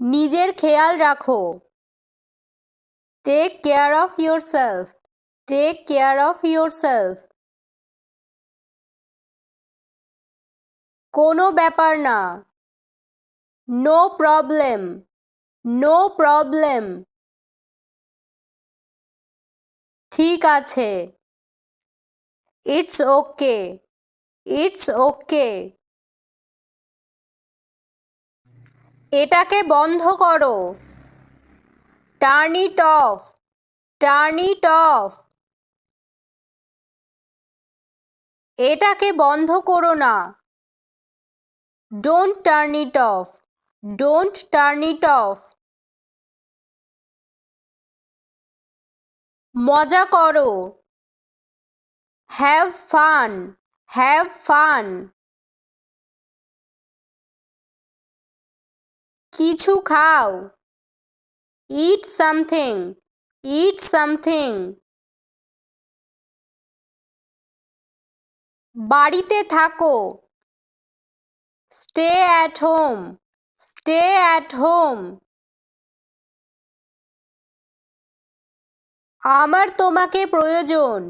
নিজের খেয়াল রাখো। Take care of yourself take care of yourself কোনো ব্যাপার না। নো প্রবলেম নো প্রবলেম ঠিক আছে। ইটস ওকে ইটস ওকে এটাকে বন্ধ করো। Turn it off turn it off এটাকে বন্ধ করো না। Don't turn it off don't turn it off মজা করো। হ্যাভ ফান হ্যাভ ফান কিছু খাও। ইট সামথিং ইট সামথিং বাড়িতে থাকো। Stay at home stay at home আমার তোমাকে প্রয়োজন।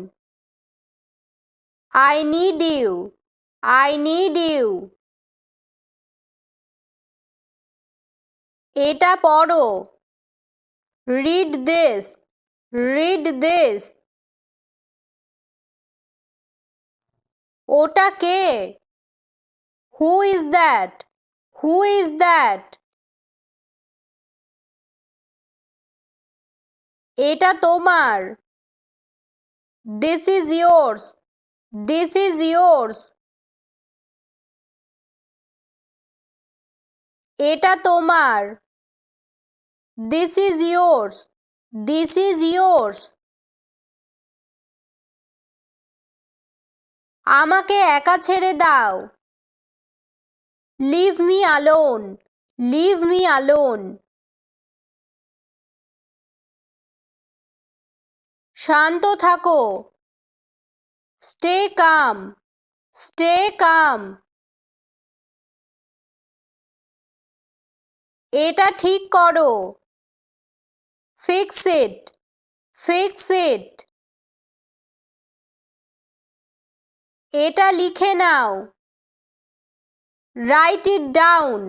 I need you I need you এটা পড়ো। রিড দিস রিড দিস ওটা কে? Who is that who is that এটা তোমার। This is yours this is yours এটা তোমার। This is yours this is yours আমাকে একা ছেড়ে দাও। Leave me alone leave me alone শান্ত থাকো। স্টে কাম স্টে কাম এটা ঠিক করো। ফিক্স ইট ফিক্স ইট এটা লিখে নাও। Write it down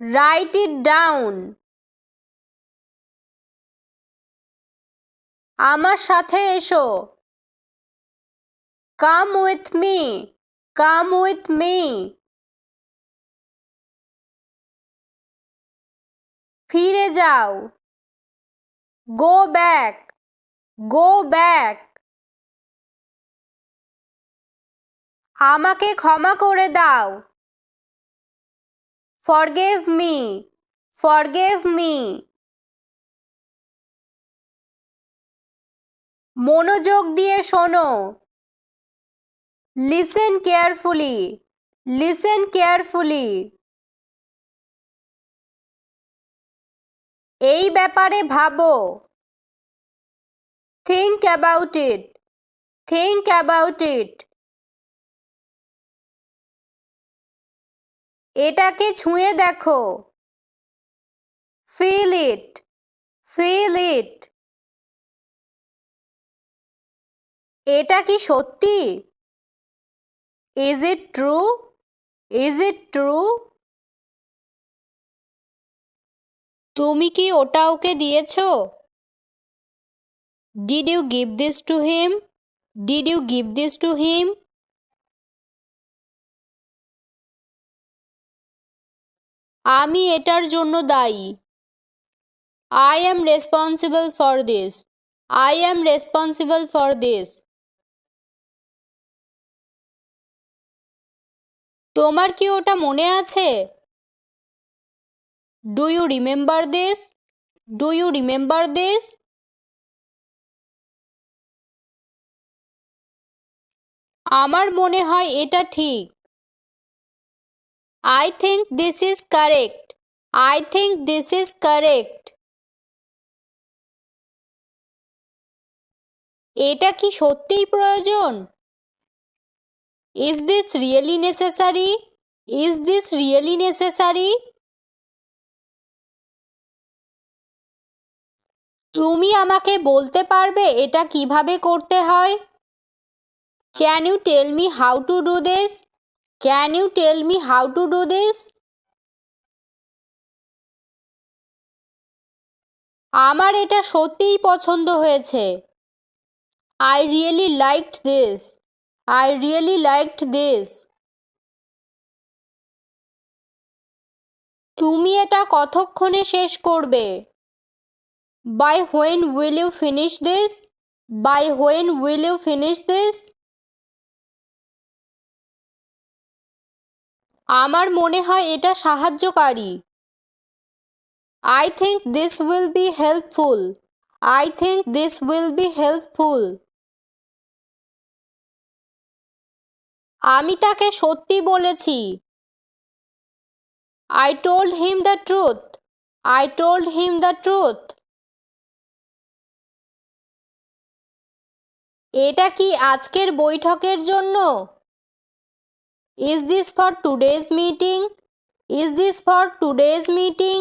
write it down আমার সাথে এসো। Come with me come with me ফিরে যাও। গো ব্যাক গো ব্যাক আমাকে ক্ষমা করে দাও। ফরগেভ মি ফরগেভ মি মনোযোগ দিয়ে শোনো। লিসেন কেয়ারফুলি লিসেন কেয়ারফুলি এই ব্যাপারে ভাবো। Think about it think about it এটাকে ছুঁয়ে দেখো। ফিল ইট ফিল ইট এটা কি সত্যি? Is it true is it true তুমি কি ওটা ওকে দিয়েছ? Did you give this to him did you give this to him আমি এটার জন্য দায়ী। I am responsible for this I am responsible for this তোমার কি ওটা মনে আছে? Do you remember this do you remember this আমার মনে হয় এটা ঠিক। I think this is correct I think this is correct এটা কি সত্যিই প্রয়োজন? Is this really necessary is this really necessary তুমি আমাকে বলতে পারবে এটা কীভাবে করতে হয়? Can you tell me how to do this can you tell me how to do this আমার এটা সত্যিই পছন্দ হয়েছে। I really liked this I really liked this তুমি এটা কতক্ষণে শেষ করবে? By when will you finish this by when will you finish this আমার মনে হয় এটা সাহায্যকারী। I think this will be helpful I think this will be helpful আমি তাকে সত্যি বলেছি। I told him the truth I told him the truth এটা কি আজকের বৈঠকের জন্য? Is this for today's meeting is this for today's meeting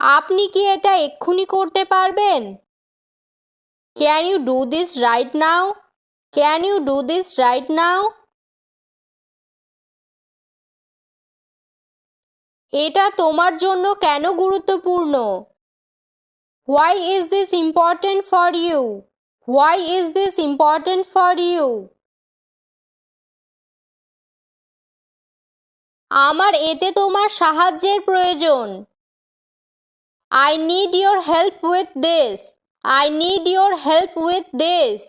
আপনি কি এটা এক্ষুনি করতে পারবেন? Can you do this right now can you do this right now এটা তোমার জন্য কেন গুরুত্বপূর্ণ? Why is this important for you why is this important for you আমার এতে তোমার সাহায্যের প্রয়োজন। I need your help with this I need your help with this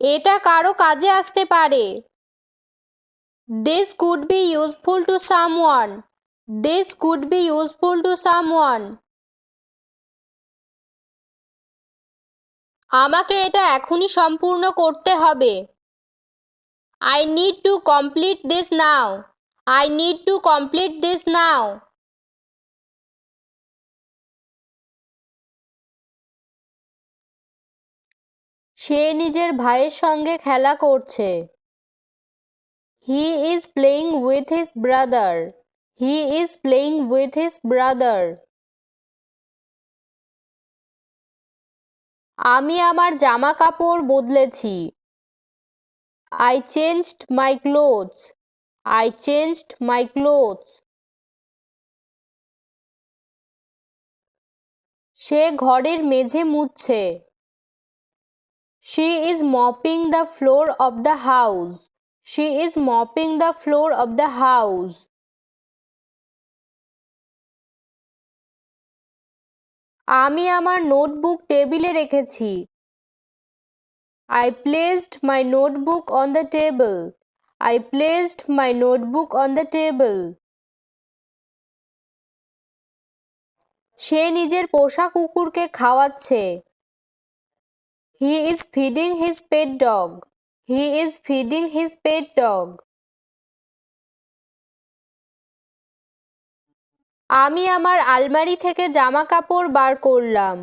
এটা কারও কাজে আসতে পারে। This could be useful to someone this could be useful to someone আমাকে এটা এখনই সম্পূর্ণ করতে হবে। I need to complete this now I need to complete this now সে নিজের ভাইয়ের সঙ্গে খেলা করছে। He is playing with his brother he is playing with his brother আমি আমার জামা কাপড় বদলেছি। I changed my clothes I changed my clothes সে ঘরের মেঝে মুছছে। She is mopping the floor of the house she is mopping the floor of the house আমি আমার notebook টেবিলে রেখেছি। I placed my notebook on the table I placed my notebook on the table সে নিজের পোষা কুকুরকে খাওয়াচ্ছে। He is feeding his pet dog he is feeding his pet dog আমি আমার আলমারি থেকে জামা কাপড় বার করলাম।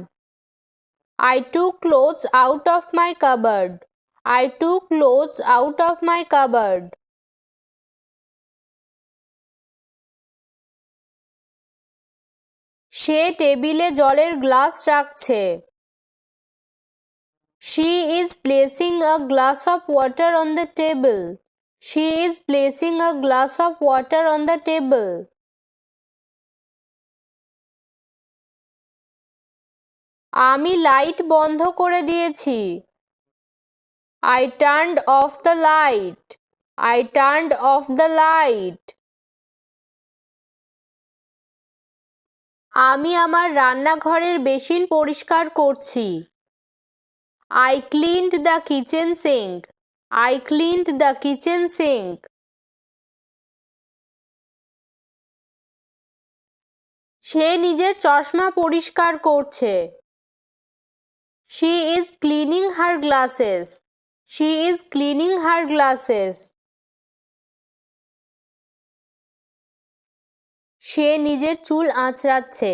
I took clothes out of my cupboard I took clothes out of my cupboard সে টেবিলে জলের গ্লাস রাখছে। She is placing a glass of water on the table she is placing a glass of water on the table আমি light বন্ধ করে দিয়েছি। I turned off the light I turned off the light আমি আমার রান্নাঘরের basin পরিষ্কার করছি। I cleaned the kitchen sink I cleaned the kitchen sink সে নিজের চশমা পরিষ্কার করছে। She is cleaning her glasses she is cleaning her glasses সে নিজের চুল আঁচড়াচ্ছে.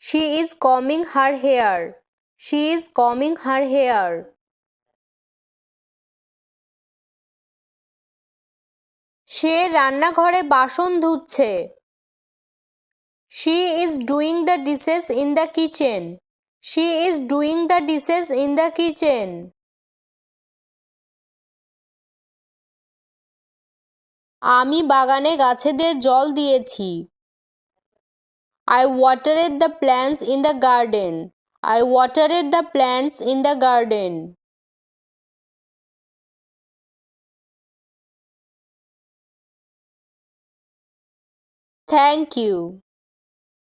She is coming her hair she is coming her hair সে রান্নাঘরে বাসন ধুচ্ছে. She is doing the dishes in the kitchen she is doing the dishes in the kitchen আমি বাগানে গাছেদের জল দিয়েছি। I watered the plants in the garden I watered the plants in the garden thank you